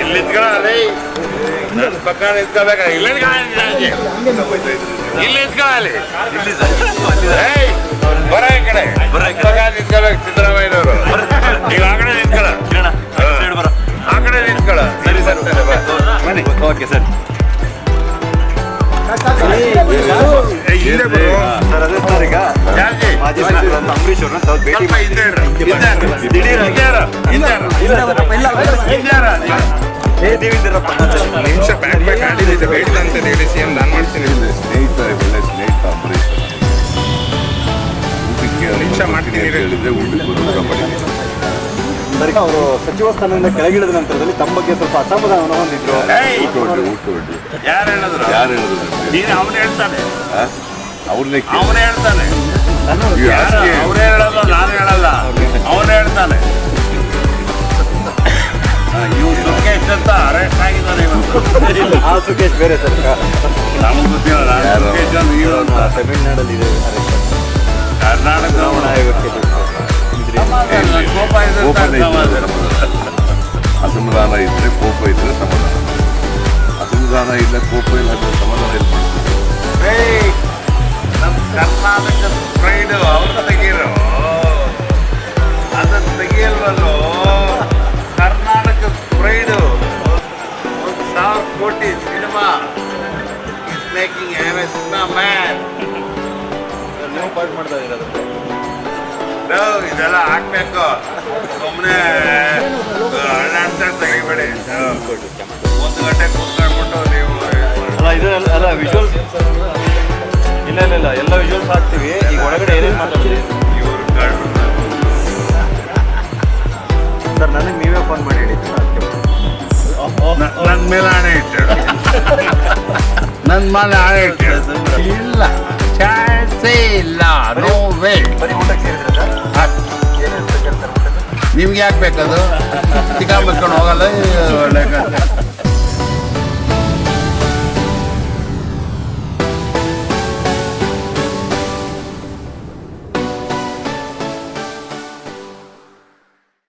ಇಲ್ಲಿ ನಿಂತ್ಕೊಳ ನನ್ನ ಪಕ್ಕ ಇಲ್ಲಿ ನಿಂತ್ಕೊಳ ಬರ ಈ ಕಡೆ ಪಕ್ಕ ನಿಂತ್ಕೋಬೇಕು ಸಿದ್ದರಾಮಯ್ಯನವರು ಈಗ ಆ ಕಡೆ ನಿಂತ್ಕೊಳ ಆ ಕಡೆ ನಿಂತ್ಕೊಳ ಸರಿ ಸರ್ ಓಕೆ ಸರ್ ಮಾಜಿ ಅಂಬರೀಶ್ ಅವ್ರನ್ನ ತಾವು ಭೇಟಿ ನಿಮಿಷ ಬ್ಯಾಕ್ ಬ್ಯಾಕ್ ಆಡಿದ್ದು ಬೇಡ ಅಂತ ಹೇಳಿ ಸಿ ಎಂ ನಾನು ಮಾಡ್ತೀನಿ. ಸ್ನೇಹಿತ ಒಳ್ಳೆ ಸ್ನೇಹಿತ ನಿಮಿಷ ಮಾಡ್ತೀನಿ. ಅಂತ ಹೇಳಿದ್ರೆ ಬರೋದ್ರ ಮಾಡಿದ್ದೀನಿ ಸರ್ ಅವರು ಸಚಿವ ಸ್ಥಾನದಿಂದ ಕೆಳಗಿಳಿದ ನಂತರದಲ್ಲಿ ತಮ್ಮ ಬಗ್ಗೆ ಸ್ವಲ್ಪ ಅಸಮಾಧಾನ ಹೊಂದಿದ್ರು. ಯಾರು ಹೇಳಿದ್ರು? ಯಾರು ಹೇಳಿದ್ರು? ನೀನು ಅವನು ಹೇಳ್ತಾನೆ? ಅವ್ರನ್ನೇ ಅವನೇ ಹೇಳ್ತಾನೆ. ಅವರೇ ಹೇಳಲ್ಲ ನಾನು ಹೇಳಲ್ಲ. ಅವನು ಹೇಳ್ತಾನೆ. ಇವ್ರು ಸುಖೇಶ್ ಅಂತ ಅರೆಸ್ಟ್ ಆಗಿದ್ದಾನೆ ಇವತ್ತು. ಆ ಸುಖೇಶ್ ಬೇರೆ ಸರ್. ನಮ್ಗೆ ಗೊತ್ತಿಲ್ಲ ನಾನು? ಸುಖೇಶ್ ಅಂತ. ತಮಿಳ್ನಾಡಲ್ಲಿ ಇದೆ ಕರ್ನಾಟಕ ಕೋಪ ಇದೆ. ಅಸಮಾಧಾನ ಇದ್ರೆ ಕೋಪ ಇದ್ರೆ ಸಮಾಧಾನ. ಅಸಮಾಧಾನ ಇಲ್ಲ ಕೋಪ ಇಲ್ಲ ಸಮಾಧಾನ ಇಲ್ಲ. ಕೋಟಿ cinema is making cinema man ನೀವು ಪಾರ್ಟ್ ಮಾಡ್ತಾ ಇರೋದು ಇದೆಲ್ಲ ಹಾಕ್ಬೇಕು. ಸುಮ್ಮನೆ ಅಳ್ಳಾಡ್ತಾ ತೆಗಿಬೇಡಿ. ಒಂದು ಗಂಟೆ ಕೂತ್ಕೊಂಡ್ಬಿಟ್ಟು ನೀವು ಅಲ್ಲ ಇದು ಅಲ್ಲ- ವಿಜುವಲ್ಸ್ ಇಲ್ಲ ಇಲ್ಲ ಇಲ್ಲ ಎಲ್ಲ ವಿಜುವಲ್ಸ್ ಹಾಕ್ತೀವಿ. ಈಗ ಒಳಗಡೆ ಏನೇನು ಮಾತಾಡ್ತೀವಿ ಇವ್ರು ಸರ್ ನನಗೆ ನೀವೇ ಫೋನ್ ಮಾಡಿ ಹೇಳಿ. ನನ್ನ ಮೇಲೆ ಹಣೆ ಇಟ್ಟು ನನ್ನ ಮೇಲೆ ಹಣೆ ಇಟ್ಟು ಇಲ್ಲ. ಚಾನ್ಸೇ ಇಲ್ಲ. ನೋ ವೇ ನಿಮ್ಗೆ ಯಾಕೆ ಬೇಕದು ಚಿಕ್ಕ ಮಕ್ಕಳು ಹೋಗಲ್ಲ ಒಳ್ಳೆ.